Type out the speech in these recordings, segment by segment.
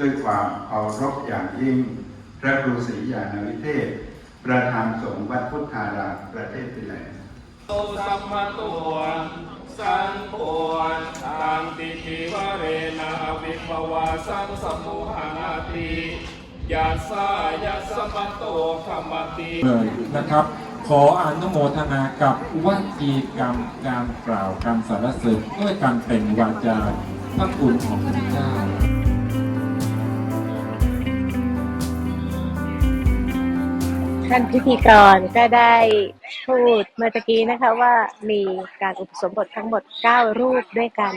ด้วยความเคารพอย่างยิ่ง พระครูศรียานวิเทศ ประธานสงฆ์วัดพุทธารามประเทศฟินแลนด์ตุสัมมาตัวสันปวนตังติจิวเรนะวิภวาสังสมุหานาติยาสายัสสมะโตขมติเลยนะครับ ขออนุโมทนากับวจีกรรมการกล่าวการสรรเสริญด้วยการเป็นวาจาพระคุณของพระเจ้า ท่านพิธีกรก็ได้พูดเมื่อตะกี้นะคะว่ามีการอุปสมบททั้งหมด 9 รูปด้วยกัน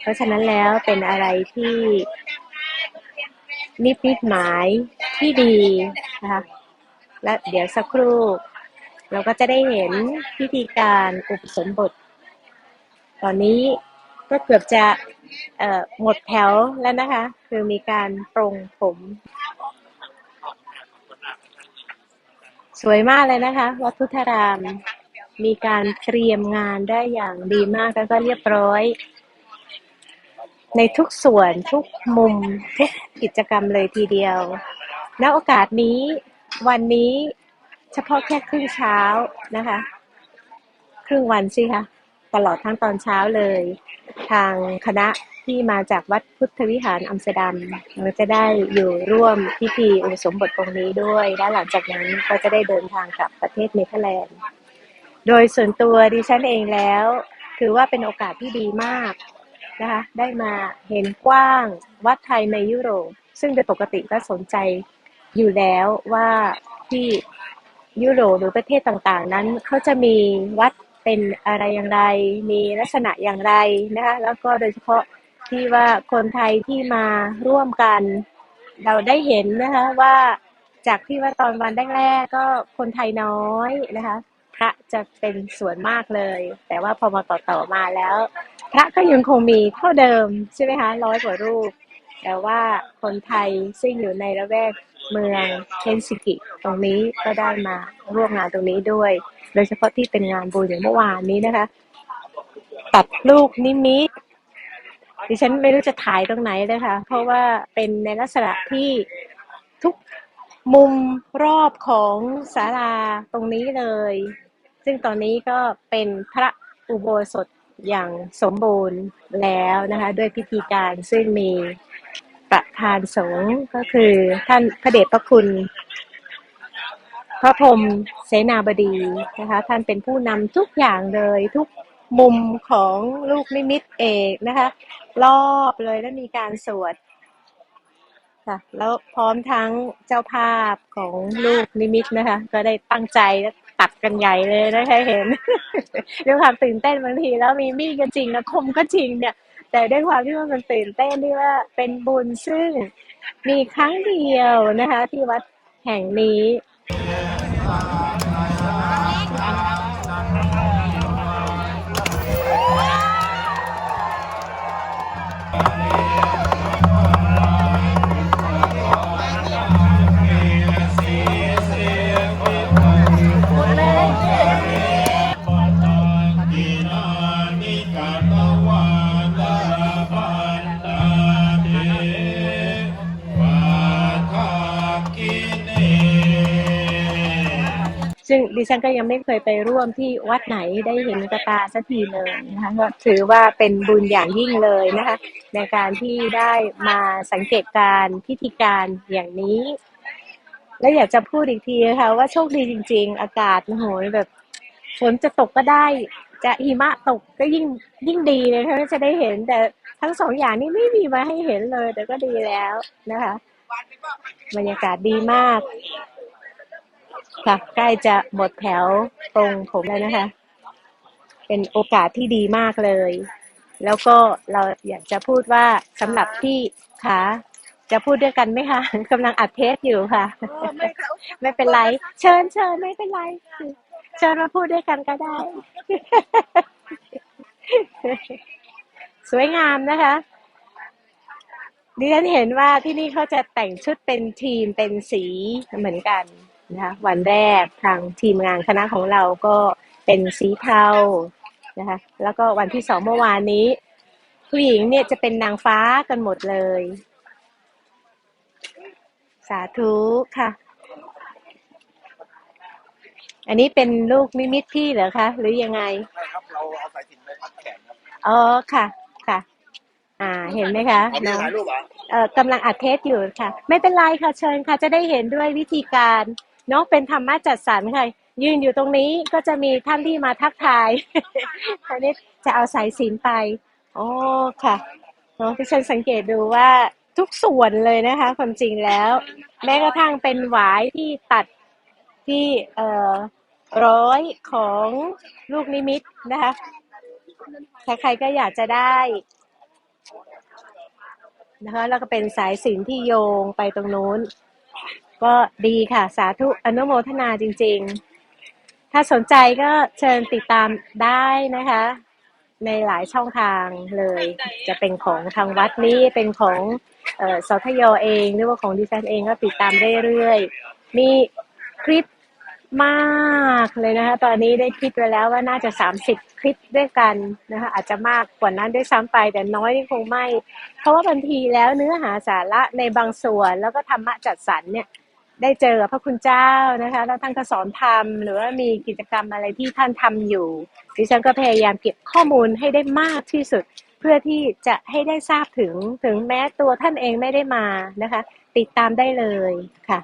เพราะฉะนั้นแล้วเป็นอะไรที่นิพิตหมายที่ดีนะคะและเดี๋ยวสักครู่ เราก็จะได้เห็นพิธีการอุปสมบท ตอนนี้ก็เกือบจะหมดแถวแล้วนะคะ คือมีการปรงผม สวยมากเลยนะคะ วัดพุทธาราม มีการเตรียมงานได้อย่างดีมากแล้วก็เรียบร้อย ในทุกส่วนทุกมุม ทุกกิจกรรมเลยทีเดียวณโอกาสนี้วันนี้เฉพาะแค่ครึ่งเช้านะคะ ครึ่งวันสิคะตลอดทั้งตอนเช้าเลย ทางคณะ ที่มาจากวัดพุทธวิหารอัมสเตอร์ดัมเราจะได้อยู่ร่วมพิธีอุปสมบทตรงนี้ด้วย และหลังจากนั้นก็จะได้เดินทางกลับประเทศเนเธอร์แลนด์ โดยส่วนตัวดิฉันเองแล้ว ถือว่าเป็นโอกาสที่ดีมากนะคะได้มาเห็นกว้างวัดไทยในยุโรป ซึ่งโดยปกติก็สนใจอยู่แล้วว่าที่ยุโรปหรือประเทศต่างๆ นั้นเขาจะมีวัดเป็นอะไรอย่างไร มีลักษณะอย่างไรนะคะแล้วก็โดยเฉพาะ ที่ว่าคนไทยที่มาร่วมกัน เราได้เห็นนะคะว่าจากที่ว่าตอนวันแรกๆก็คนไทยน้อยนะคะ พระจะเป็นส่วนมากเลย แต่ว่าพอมาต่อๆมาแล้ว พระก็ยังคงมีเท่าเดิมใช่ไหมคะร้อยกว่ารูป แต่ว่าคนไทยซึ่งอยู่ในละแวกเมืองเฮนซิกิ ตรงนี้ก็ได้มาร่วมงานตรงนี้ด้วย โดยเฉพาะที่เป็นงานบุญอย่างเมื่อวานนี้นะคะ ตัดลูกนิมิต ดิฉันไม่รู้จะถ่ายตรงไหนเลยค่ะเพราะว่าเป็นในลักษณะที่ทุกมุมรอบของศาลาตรงนี้เลย ซึ่งตอนนี้ก็เป็นพระอุโบสถอย่างสมบูรณ์แล้วนะคะ ด้วยพิธีการซึ่งมีประธานสงฆ์ก็คือท่านพระเดชพระคุณ พระพรหมเสนาบดีนะคะ ท่านเป็นผู้นำทุกอย่างเลยทุกมุมของลูกนิมิตเอกนะคะ รอบเลยแล้วมีการสวดค่ะแล้วพร้อมทั้งเจ้าภาพของลูกนิมิตนะคะ ก็ได้ตั้งใจตัดกันใหญ่เลยนะคะเห็นด้วยความตื่นเต้นบางที แล้วมีมีดก็จริงนะคมก็จริงเนี่ย แต่ด้วยความที่ว่ามันตื่นเต้นที่ว่าเป็นบุญซึ่งมีครั้งเดียวนะคะ ที่วัดแห่งนี้ ซึ่งดิฉันก็ยังไม่เคยไปร่วมที่วัดไหนได้เห็นกระตาสักทีเลยนะคะก็ถือว่าเป็นบุญอย่างยิ่งเลยนะคะ ในการที่ได้มาสังเกตการพิธีการอย่างนี้ และอยากจะพูดอีกทีนะคะว่าโชคดีจริง ๆ อากาศโอ้โหแบบฝนจะตกก็ได้ จะหิมะตกก็ยิ่งยิ่งดีเลยค่ะจะได้เห็นแต่ทั้งสองอย่างนี้ไม่มีมาให้เห็นเลย แต่ก็ดีแล้วนะคะ บรรยากาศดีมาก ค่ะ ใกล้จะหมดแถวตรงผมแล้วนะคะ เป็นโอกาสที่ดีมากเลย แล้วก็เราอยากจะพูดว่าสำหรับพี่ขาจะพูดด้วยกันไหมคะกำลังอัดเทปอยู่ค่ะ ไม่เป็นไร เชิญเชิญไม่เป็นไร เชิญมาพูดด้วยกันก็ได้ สวยงามนะคะดิฉันเห็นว่าที่นี่เขาจะแต่งชุดเป็นทีมเป็นสีเหมือนกัน นะคะวันแรกทางทีมงานคณะของเราก็เป็นสีเทานะคะแล้วก็วันที่สองเมื่อวานนี้ ผู้หญิงเนี่ยจะเป็นนางฟ้ากันหมดเลย สาธุค่ะ อันนี้เป็นลูกนิมิตพี่เหรอคะหรือยังไงใช่ครับเราเอาสายสิญจนไปพัดแขนครับอ๋อค่ะค่ะ อ่าเห็นไหมคะเอาพี่น้อง ถ่ายรูปเหรอะเอ่อกำลังอัดเทสอยู่ค่ะ ไม่เป็นไรค่ะเชิญค่ะจะได้เห็นด้วยวิธีการ เนาะเป็นธรรมะจัดสรรค่ะยืนอยู่ตรงนี้ก็จะมีท่านที่มาทักทายอันนี้จะเอาสายสิญจนไปอ๋อค่ะเนาะที่ฉันสังเกตดูว่าทุกส่วนเลยนะคะ ความจริงแล้ว แม้กระทั่งเป็นหวายที่ตัดที่เอ่อร้อยของลูกนิมิตนะคะใครๆก็อยากจะได้นะคะแล้วก็เป็นสายสินที่โยงไปตรงนู้น ก็ดีค่ะ สาธุอนุโมทนาจริง ๆ ถ้าสนใจก็เชิญติดตามได้นะคะ ในหลายช่องทางเลย จะเป็นของทางวัดนี้เป็นของออสทยเองหรือว่าของดิฉันเองก็ติดตามเรื่อยๆ มีคลิปมากเลยนะคะตอนนี้ได้คิดไว้แล้วว่าน่าจะ 30 คลิปด้วยกันนะคะอาจจะมากกว่านั้นด้วยซ้ำไปแต่น้อยนี่คงไม่ เพราะว่าบางทีแล้วเนื้อหาสาระในบางส่วนแล้วก็ธรรมะจัดสรรเนี่ย ได้เจอพระคุณเจ้านะคะแล้วท่านก็สอนธรรมหรือว่ามีกิจกรรมอะไรที่ท่านทำอยู่ดิฉันก็พยายามเก็บข้อมูลให้ได้มากที่สุด เพื่อที่จะให้ได้ทราบถึงถึงแม้ตัวท่านเองไม่ได้มานะคะ ติดตามได้เลยค่ะ